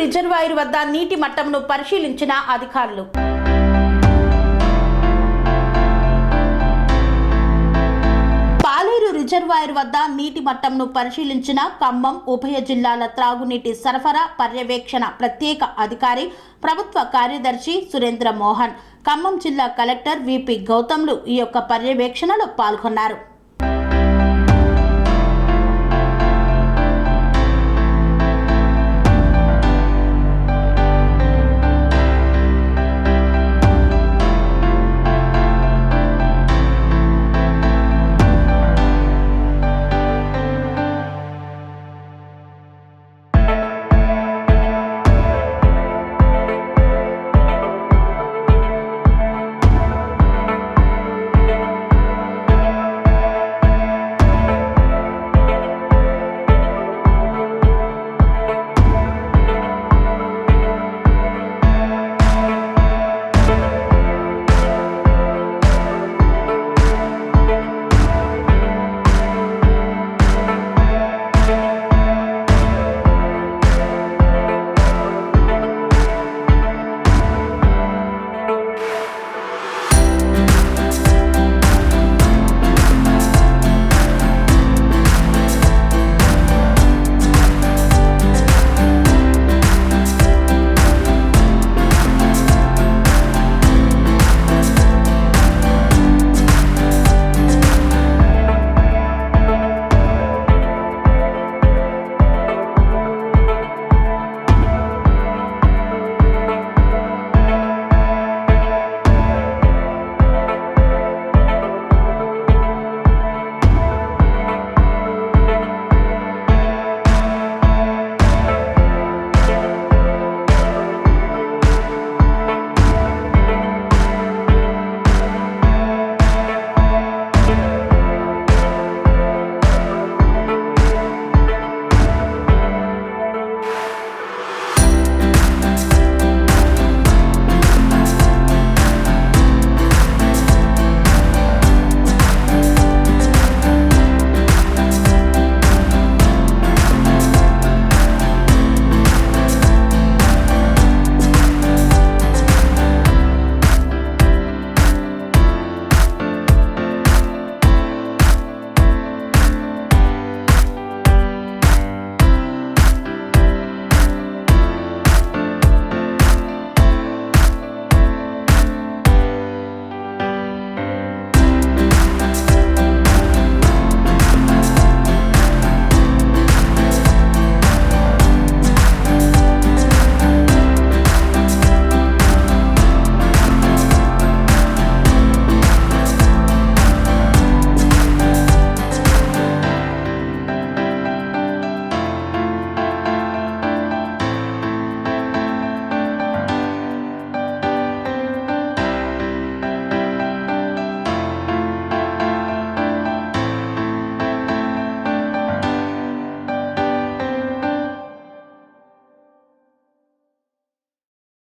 Reservoir వద్ద నీటి మట్టంను పరిశీలించిన అధికారులు. పాలేరు రిజర్వాయర్ వద్ద నీటి మట్టంను పరిశీలించిన ఖమ్మం ఉభయ జిల్లాల త్రాగునీటి సరఫరా పర్యవేక్షణ ప్రత్యేక అధికారి ప్రభుత్వ కార్యదర్శి సురేంద్ర మోహన్ ఖమ్మం జిల్లా కలెక్టర్ విపి గౌతమ్లు ఈ యొక్క పర్యవేక్షణలో పాల్గొన్నారు.